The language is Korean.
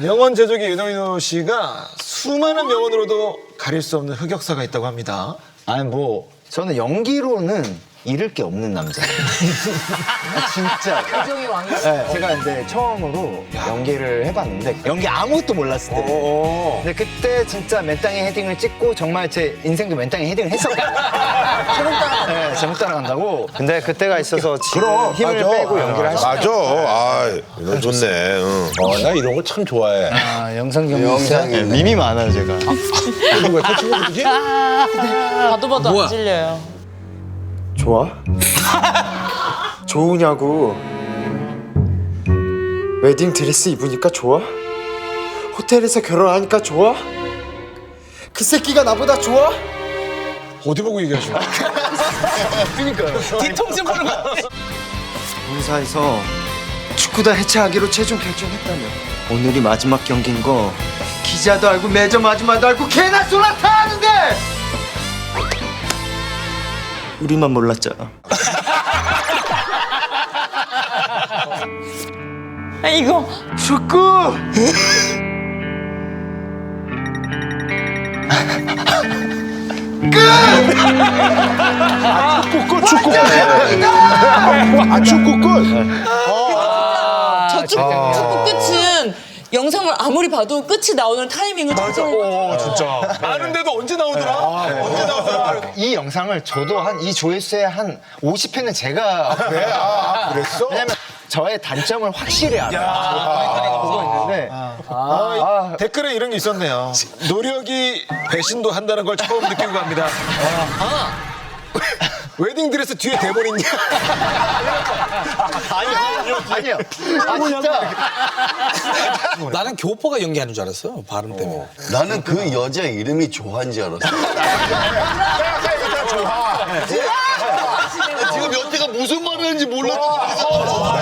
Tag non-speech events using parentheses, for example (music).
명언 제조기 윤호윤호 씨가 수많은 명언으로도 가릴 수 없는 흑역사가 있다고 합니다. 아니 뭐 저는 연기로는 잃을 게 없는. 아, 진짜. 표정이 왕이 네, 제가 이제 처음으로 연기를 해봤는데 연기 아무것도 몰랐을 때. 근데 그때 진짜 맨땅에 헤딩을 찍고 정말 제 인생도 맨땅에 헤딩을 했었거든요. (laughs) 제목 따라. 네, 제목 따라간다고. 근데 그때가 있어서 지금 힘을 맞아. 빼고 연기를 할 수. 맞아. 아, 이거 좋네. 응. 어, 나 이런 거 참 좋아해. 아 영상 경기 있어요? 네, 밈이 많아요 제가. 누가 그 친구 누구지? 봐도 봐도 안 질려요. 좋아? 좋으냐고. 웨딩 드레스 입으니까 좋아? 호텔에서 결혼하니까 좋아? 그 새끼가 나보다 좋아? 어디 보고 얘기하시나? (laughs) 뒤통수 보는 거. 본사에서 축구단 해체하기로 최종 결정했다며. 오늘이 마지막 경기인 거 기자도 알고 매점 아줌마도 알고 개나 다 우리만 몰랐잖아. 아, 이거 축구! 축구꽃, 축구꽃. 아, 축구꽃. 저 축구, 축구 끝은 영상을 아무리 봐도 끝이 나오는 타이밍을 찾아야 어, 진짜. 아는데도 언제 나오더라? 언제 나오더라? 이 영상을 저도 한 이 조회수의 한 50회는 제가 그래? 아, 아, 그랬어? 왜냐면 저의 단점을 확실히 알아요. 보고 있는데 아, 댓글에 이런 게 있었네요. 노력이 배신도 한다는 걸 처음 느끼고 갑니다. 아, 웨딩 드레스 뒤에 대본 있냐? 아니요 아니요 아 진짜 나는 교포가 연기하는 줄 알았어. 발음 때문에. 나는 그 여자 이름이 조한 줄 알았어. 지금 여태가 무슨 말을 하는지 몰랐어.